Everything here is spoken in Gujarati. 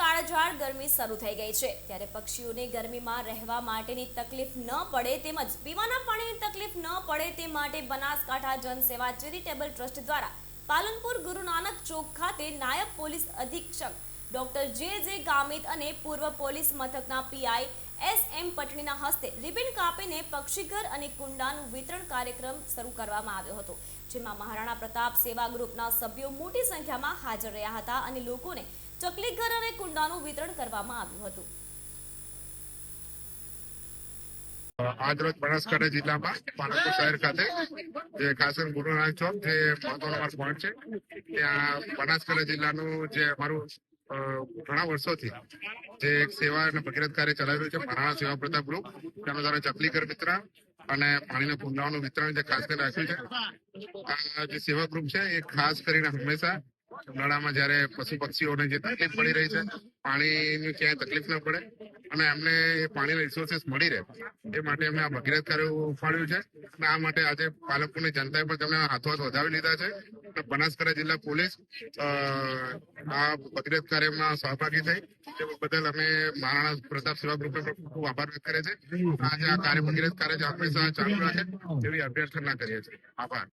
કાળઝાળ ગરમી શરૂ થઈ ગઈ છે. ત્યારે પક્ષીઓને ગરમીમાં રહેવા માટેની તકલીફ ન પડે તેમજ પીવાના પાણીની તકલીફ ન પડે તે માટે બનાસકાંઠા જનસેવા ચેરિટેબલ ટ્રસ્ટ દ્વારા પાલનપુર ગુરુ નાનક ચોક ખાતે નાયબ પોલીસ અધિક્ષક ડોક્ટર જે જે ગામિત અને પૂર્વ પોલીસ મથકના પીઆઈ એસ એમ પટણીના હસ્તે રિબિન કાપીને પક્ષીઘર અને કુંડાનું વિતરણ કાર્યક્રમ શરૂ કરવામાં આવ્યો હતો, જેમાં મહારાણા પ્રતાપ સેવા ગ્રુપના સભ્યો મોટી સંખ્યામાં હાજર રહ્યા હતા અને લોકોને ચકલીઘર અને કુંડાનું વિતરણ કરવામાં આવ્યું હતું. આજરોજ બનાસકાંઠા જિલ્લામાં પાલનપુર શહેર ખાતે જે ખાસર ગુરુ ચોક જે મહત્વનો અમારો પોઈન્ટ છે, ત્યાં બનાસકાંઠા જિલ્લાનું જે અમારું ઘણા વર્ષોથી જે એક સેવા અને ભગીરથ કાર્ય ચલાવ્યું છે, મહારાણા સેવા પ્રતાપ ગ્રુપ તેના દ્વારા ચકલીકર મિત્ર અને પાણીના કુંડાઓનું વિતરણ જે ખાસ કરીને રાખ્યું છે. આ જે સેવા ગ્રુપ છે, એ ખાસ કરીને હંમેશા ઉનાળામાં જયારે પશુ પક્ષીઓને જે તકલીફ પડી રહી છે, પાણીની ક્યાંય તકલીફ ન પડે અને એમને એ પાણીના રિસોર્સિસ મળી રહે. એ માટે અમે આ ભગીરથ કાર્ય ઉફાળ્યું છે. અને આ માટે આજે પાલનપુરની જનતાએ પણ તેમને હાથો હાથ વધાવી લીધા છે. અને બનાસકાંઠા જિલ્લા પોલીસ આ ભગીરથ કાર્યમાં સહભાગી થઈ. તે બદલ અમે મહારાણા પ્રતાપ સેવા ગ્રુપને પણ ખૂબ આભાર વ્યક્ત કરે છે. આજે આ કાર્ય ભગીરથ કાર્ય હંમેશા ચાલુ રાખે એવી અભ્યર્થના કરીએ છીએ. આભાર.